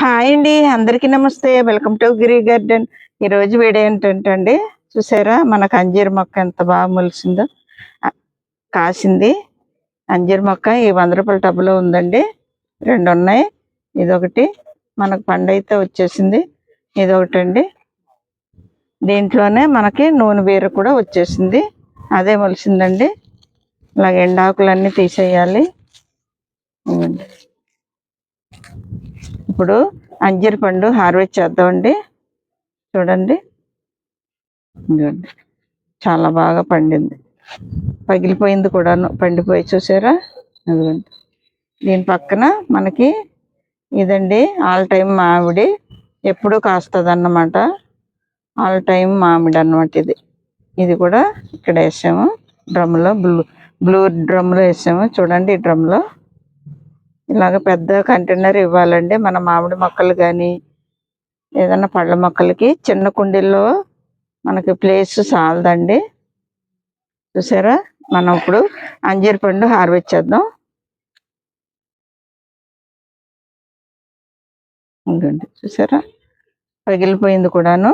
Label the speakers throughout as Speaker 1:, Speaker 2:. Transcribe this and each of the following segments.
Speaker 1: Hi అండి అందరికీ నమస్తే. వెల్కమ్ టు గిరి గార్డెన్ ఈరోజు వీడియో ఏంటంటే అండి చూసారా? మనకు అంజీర్ మొక్క ఎంత బాగా మొలిసిందో. కాసింది. అంజీర్ మొక్క ఈ వంద రూపాయల టబ్లో ఉందండి. రెండు ఉన్నాయి. ఇదొకటి. మనకు పండు అయితే వచ్చేసింది. ఇదొకటి అండి దీంట్లోనే మనకి నూనె బీర కూడా వచ్చేసింది. అదే మొలిసిందండి. ఇలాగ ఎండాకులన్నీ తీసేయాలి. ఇప్పుడు అంజీర్ పండు హార్వెస్ట్ చేద్దామండి. చూడండి. చాలా బాగా పండింది. పగిలిపోయింది కూడాను. పండిపోయి చూసారా? అదిగోండి. దీని పక్కన మనకి ఇదండి ఆల్ టైం మామిడి. ఎప్పుడు కాస్తుంది అన్నమాట ఆల్ టైం మామిడి అన్నమాట ఇది. ఇది కూడా ఇక్కడ వేసాము. డ్రమ్లో బ్లూ బ్లూ డ్రమ్లో వేసాము. చూడండి ఈ డ్రమ్లో. ఇలాగ పెద్ద కంటైనర్ ఇవ్వాలండి. మన మామిడి మొక్కలు కానీ ఏదైనా పళ్ళ మొక్కలకి చిన్న కుండీల్లో మనకి ప్లేస్ చాలదండి. చూసారా? మనం ఇప్పుడు అంజీర్ పండు హార్వెస్ట్ చేద్దాం. ఉండండి చూసారా? పగిలిపోయింది కూడాను.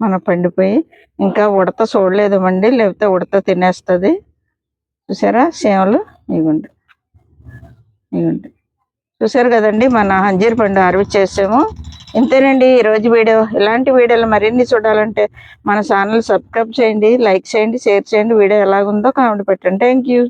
Speaker 1: మన పండిపోయి ఇంకా ఉడత చూడలేదు అండి లేకపోతే ఉడత తినేస్తుంది. చూసారా? సేవలు. ఇవ్వండి ఇవ్వండి చూసారు కదండి మన అంజీర్ పండు హార్వెస్ట్ చేసాము. ఇంతేనండి ఈ రోజు వీడియో. ఇలాంటి వీడియోలు మరిన్ని చూడాలంటే మన ఛానల్ సబ్స్క్రైబ్ చేయండి లైక్ చేయండి షేర్ చేయండి. వీడియో ఎలాగుందో కామెంట్ పెట్టండి. Thank you